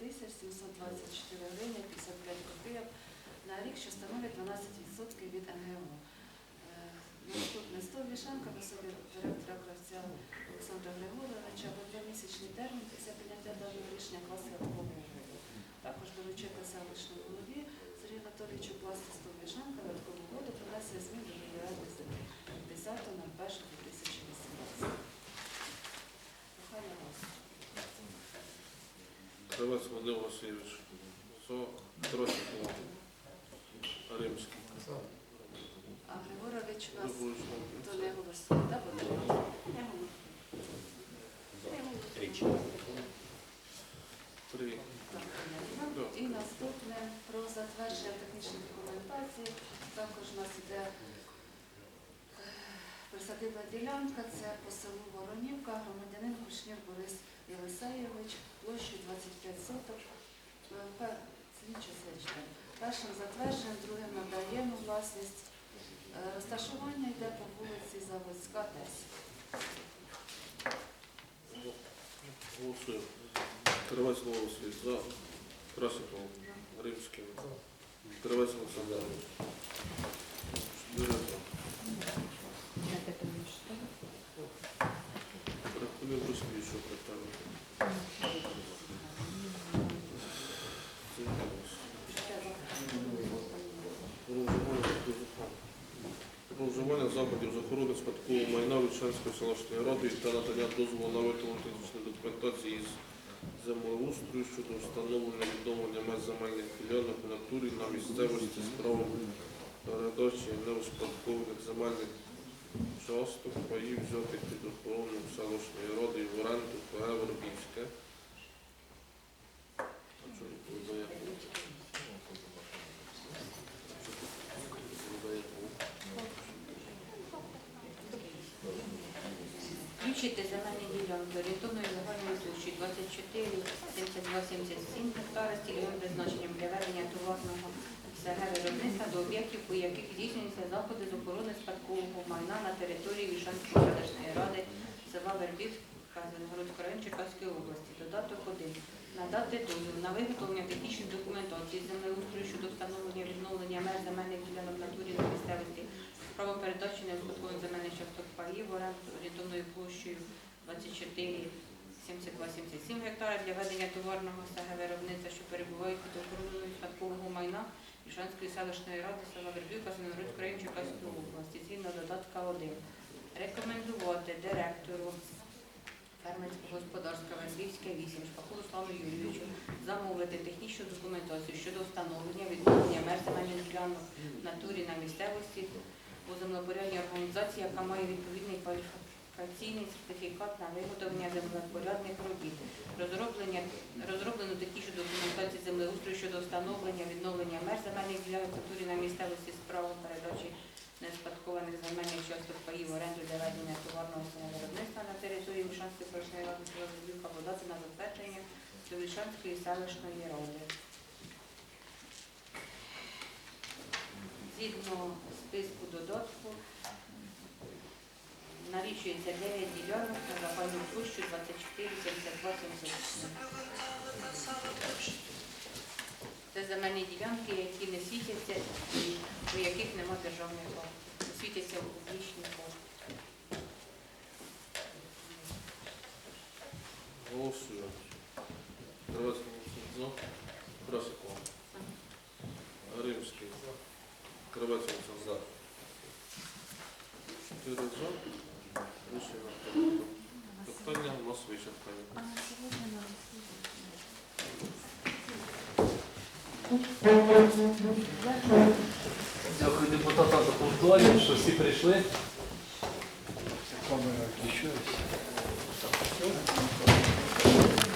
тисяч 724 гривні 55 копійок на рік, що становить 12% від НГО. Наступний стол 100 Вішенка, високий директора кравця Олександра Григоровича, або двомісячний термін після прийняття даного рішення класи обов'язково. Також доручити селищному голові Сергію Анатолійовичу класти Кравець Вадим Васильович. За. Красиков. Римський. А Григорович у нас Григорович, то не голосує, так? Не голосує. Три. І наступне про затвердження технічної документації. Також у нас іде присадибна ділянка, це по селу Воронівка, громадянин Кушнір Борис Єлисеєвич, площею 25 соток. Е. Першим затвердженням, другим надаємо власність. Е, Розташування йде по вулиці Заводська, 10. Голосуємо. Вадим Васильович. За. Красиков. Римський. Кравець Олександр. Чотири за. Переходимо до слідчого питання. Про вживання заходів з охорони спадкового майна Вільшанської селищної ради та надання дозволу на виготовлення технічної документації з землеустрою щодо встановлення відновлення меж земельних ділянок в натурі на місцевості з правом передачі неуспадкованих земельних часток паїв взятих під охорону селищної ради в оренду ПГ Вербівське. А що відповідає? Відповідає Включити земельні ділянки орієнтовною загальною площею 24, 72, 77 гектари з призначенням для ведення товарного СГ виробництва до об'єктів, у яких здійснюються заходи з охорони спадкового майна на території Вільшанської селищної ради села Вербів Казангородського району Черкаської області. Додаток 1. Надати дозвіл на виготовлення технічної документації землеустрою щодо встановлення відновлення меж земельних ділянок натурі на місцевості Право передачі неуспадкованих земельних часток паїв в оренду орієнтовною площею 24 72 77 гектарів для ведення товарного СГ виробництва, що перебувають під охороною спадкового майна Ішанської селищної ради села Вербівка Синогородського району Черкаської області згідно додатка 1. Рекомендувати директору фермерського господарства Вербівське 8 Шпаку Руслану Юрійовичу замовити технічну документацію щодо встановлення відновлення меж ділянок в натурі на місцевості у землепорядній організації, яка має відповідний кваліфікаційний сертифікат на виготовлення землепорядних робіт. Розроблення, розроблену технічну документацію землеустрою щодо встановлення відновлення меж земельних ділянок в натурі на місцевості з правом передачі неспадкованих земельних часток паїв оренду для ведення товарного виробництва на території Вільшанської селищної ради Вербівка подати на затвердження до Вільшанської селищної ради. Згідно списку додатку налічується 9 ділянок на загальну площу 24 72 77. Це земельні ділянки, які не світяться і у яких нема державних актів. Світяться у публічній формі. Голосуємо. Кравець Олександр. За. Римський. Кравець Олександр. Чотири за. Рішення прийнято. Питання у нас вичерпані. Дякую депутатам за повторювання, що всі прийшли. Камера включилась.